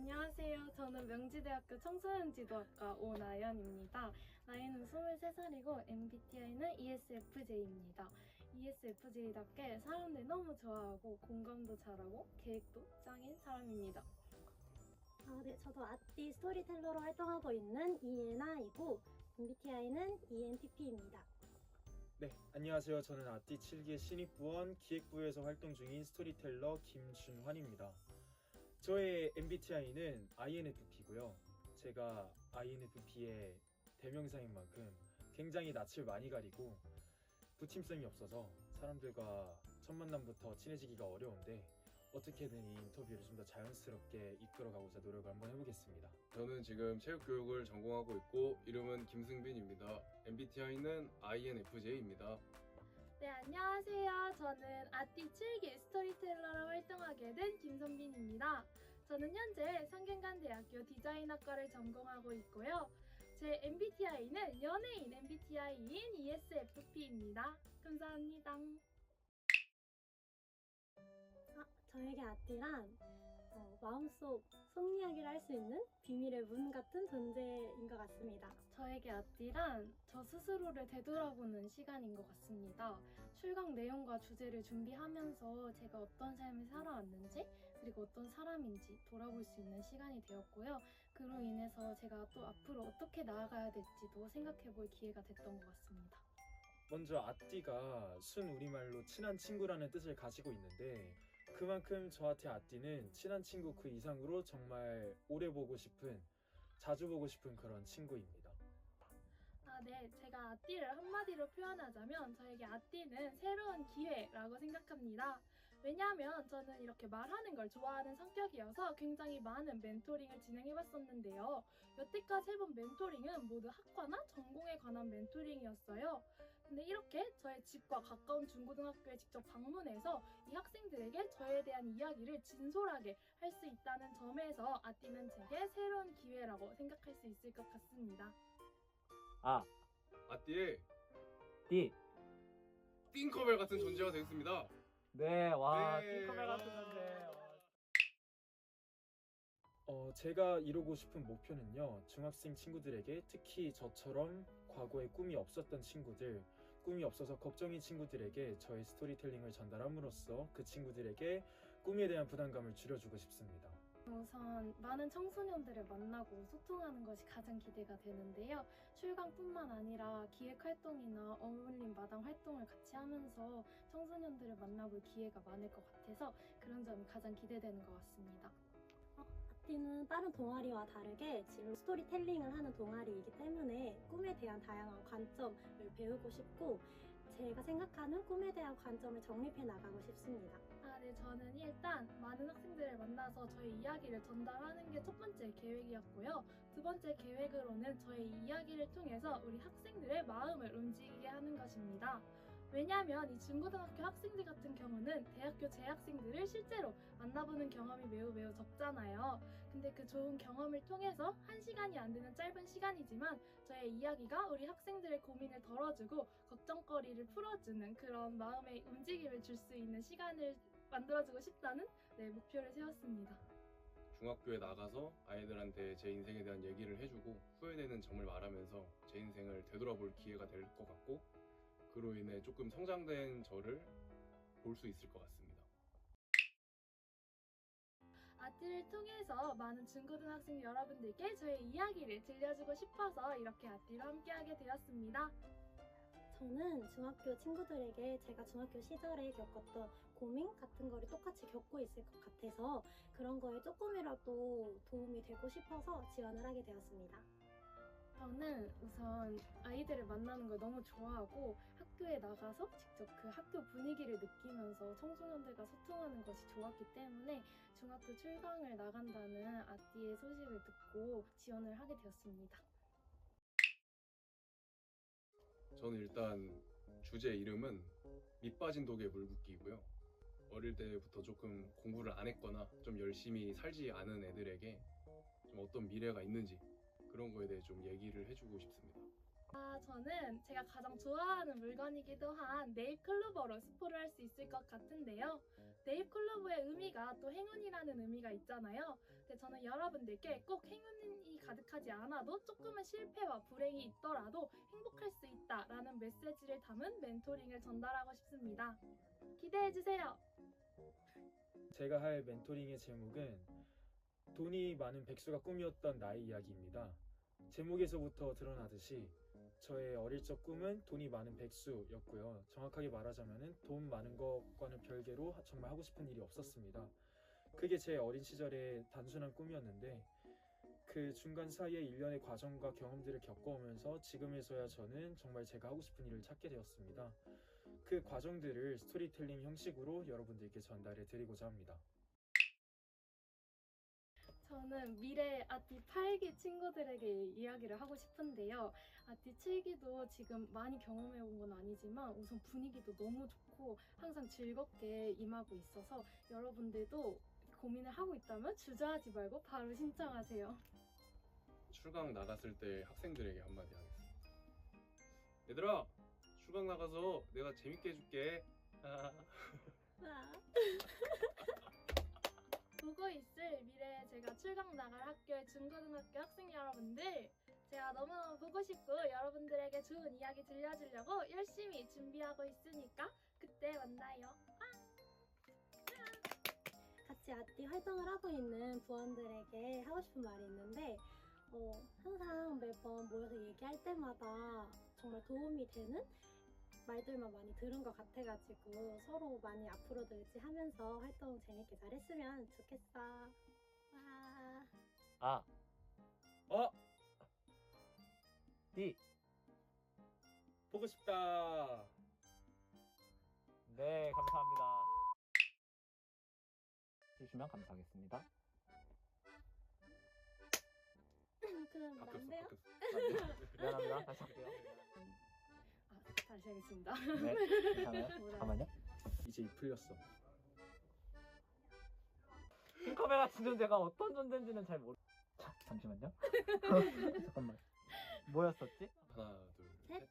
안녕하세요. 저는 명지대학교 청소년지도학과 오나연입니다. 나이는 23살이고 MBTI는 ESFJ입니다. ESFJ답게 사람들 너무 좋아하고 공감도 잘하고 계획도 짱인 사람입니다. 아, 네, 저도 아띠 스토리텔러로 활동하고 있는 이예나이고 MBTI는 ENTP입니다. 네, 안녕하세요. 저는 아띠 7기 신입부원 기획부에서 활동 중인 스토리텔러 김준환입니다. 저의 MBTI는 INFP고요. 제가 INFP의 대명사인 만큼 굉장히 낯을 많이 가리고 부침성이 없어서 사람들과 첫 만남부터 친해지기가 어려운데 어떻게든 이 인터뷰를 좀 더 자연스럽게 이끌어가고자 노력을 한번 해보겠습니다. 저는 지금 체육교육을 전공하고 있고 이름은 김승빈입니다. MBTI는 INFJ입니다. 네, 안녕하세요. 저는 아띠 7기 스토리텔러로 활동하게 된 김선빈입니다. 저는 현재 성균관대학교 디자인학과를 전공하고 있고요. 제 MBTI는 연예인 MBTI인 ESFP입니다. 감사합니다. 아, 저에게 아띠란 어, 마음속 속 이야기를 할 수 있는 비밀의 문 같은 존재인 것 같습니다. 저에게 아띠란 저 스스로를 되돌아보는 시간인 것 같습니다. 출강 내용과 주제를 준비하면서 제가 어떤 삶을 살아왔는지 그리고 어떤 사람인지 돌아볼 수 있는 시간이 되었고요. 그로 인해서 제가 또 앞으로 어떻게 나아가야 될지도 생각해 볼 기회가 됐던 것 같습니다. 먼저 아띠가 순 우리말로 친한 친구라는 뜻을 가지고 있는데 그만큼 저한테 아띠는 친한 친구 그 이상으로 정말 오래 보고 싶은 자주 보고 싶은 그런 친구입니다. 아, 네. 제가 아띠를 한마디로 표현하자면 저에게 아띠는 새로운 기회라고 생각합니다. 왜냐하면 저는 이렇게 말하는 걸 좋아하는 성격이어서 굉장히 많은 멘토링을 진행해봤었는데요. 여태까지 해본 멘토링은 모두 학과나 전공에 관한 멘토링이었어요. 근데 이렇게 저의 집과 가까운 중고등학교에 직접 방문해서 이 학생들에게 저에 대한 이야기를 진솔하게 할 수 있다는 점에서 아띠는 제게 새로운 기회라고 생각할 수 있을 것 같습니다. 아, 아띠의 띠. 띵커벨 같은 존재가 되겠습니다. 네, 와, 네. 띵커벨 같은 건데. 어, 제가 이루고 싶은 목표는요, 중학생 친구들에게 특히 저처럼 과거에 꿈이 없었던 친구들, 꿈이 없어서 걱정인 친구들에게 저의 스토리텔링을 전달함으로써 그 친구들에게 꿈에 대한 부담감을 줄여주고 싶습니다. 우선 많은 청소년들을 만나고 소통하는 것이 가장 기대가 되는데요. 출강뿐만 아니라 기획 활동이나 어울림 마당 활동을 같이 하면서 청소년들을 만나볼 기회가 많을 것 같아서 그런 점이 가장 기대되는 것 같습니다. 아띠는 다른 동아리와 다르게 지금 스토리텔링을 하는 동아리이기 때문에 꿈에 대한 다양한 관점을 배우고 싶고 제가 생각하는 꿈에 대한 관점을 정립해 나가고 싶습니다. 아, 네, 저는 일단 많은 학생들을 만나서 저의 이야기를 전달하는 게 첫 번째 계획이었고요. 두 번째 계획으로는 저의 이야기를 통해서 우리 학생들의 마음을 움직이게 하는 것입니다. 왜냐하면 이 중고등학교 학생들 같은 경우는 대학교 재학생들을 실제로 만나보는 경험이 매우 매우 적잖아요. 근데 그 좋은 경험을 통해서 한 시간이 안 되는 짧은 시간이지만 저의 이야기가 우리 학생들의 고민을 덜어주고 걱정거리를 풀어주는 그런 마음의 움직임을 줄 수 있는 시간을 만들어주고 싶다는 네, 목표를 세웠습니다. 중학교에 나가서 아이들한테 제 인생에 대한 얘기를 해주고 후회되는 점을 말하면서 제 인생을 되돌아볼 기회가 될 것 같고 그로 인해 조금 성장된 저를 볼 수 있을 것 같습니다. 아띠를 통해서 많은 중고등학생 여러분들께 저의 이야기를 들려주고 싶어서 이렇게 아띠로 함께하게 되었습니다. 저는 중학교 친구들에게 제가 중학교 시절에 겪었던 고민 같은 거를 똑같이 겪고 있을 것 같아서 그런 거에 조금이라도 도움이 되고 싶어서 지원을 하게 되었습니다. 저는 우선 아이들을 만나는 걸 너무 좋아하고 학교에 나가서 직접 그 학교 분위기를 느끼면서 청소년들과 소통하는 것이 좋았기 때문에 중학교 출강을 나간다는 아띠의 소식을 듣고 지원을 하게 되었습니다. 저는 일단 주제 이름은 밑 빠진 독에 물 붓기고요. 어릴 때부터 조금 공부를 안 했거나 좀 열심히 살지 않은 애들에게 좀 어떤 미래가 있는지 그런 거에 대해 좀 얘기를 해주고 싶습니다. 아, 저는 제가 가장 좋아하는 물건이기도 한 네잎 클로버로 스포를 할 수 있을 것 같은데요. 네잎 클로버의 의미가 또 행운이라는 의미가 있잖아요. 근데 저는 여러분들께 꼭 행운이 가득하지 않아도 조금의 실패와 불행이 있더라도 행복할 수 있다라는 메시지를 담은 멘토링을 전달하고 싶습니다. 기대해주세요. 제가 할 멘토링의 제목은 돈이 많은 백수가 꿈이었던 나의 이야기입니다. 제목에서부터 드러나듯이 저의 어릴 적 꿈은 돈이 많은 백수였고요. 정확하게 말하자면 돈 많은 것과는 별개로 정말 하고 싶은 일이 없었습니다. 그게 제 어린 시절의 단순한 꿈이었는데 그 중간 사이에 일련의 과정과 경험들을 겪어오면서 지금에서야 저는 정말 제가 하고 싶은 일을 찾게 되었습니다. 그 과정들을 스토리텔링 형식으로 여러분들께 전달해 드리고자 합니다. 저는 미래 아티 8기 친구들에게 이야기를 하고 싶은데요. 아티 7기도 지금 많이 경험해 온 건 아니지만 우선 분위기도 너무 좋고 항상 즐겁게 임하고 있어서 여러분들도 고민을 하고 있다면 주저하지 말고 바로 신청하세요. 출강 나갔을 때 학생들에게 한마디 하겠습니다. 얘들아, 출강 나가서 내가 재밌게 해줄게. 아. 아, 보고 있을 미래에 제가 출강 나갈 학교의 중고등학교 학생 여러분들 제가 너무너무 보고 싶고 여러분들에게 좋은 이야기 들려주려고 열심히 준비하고 있으니까 그때 만나요. 같이 아띠 활동을 하고 있는 부원들에게 하고 싶은 말이 있는데 어, 항상 매번 모여서 얘기할 때마다 정말 도움이 되는 말들만 많이 들은 것 같아가지고 서로 많이 앞으로도 의지하면서 활동 재밌게 잘 했으면 좋겠어. 와. 아, 어? D. 보고 싶다. 네, 감사합니다. 해주시면 감사하겠습니다. 그럼 바뀌었어, 안 돼요? 바뀌었어. 미안합니다. 다시 할게요. 아, 하겠습니다. 네, 괜찮아요? 잠깐만요. 이제 입 풀렸어. 킹커베 같은 존재가 어떤 존재인지는 잘 모르. 자, 잠시만요. 잠깐만. 뭐였었지? 하나, 둘,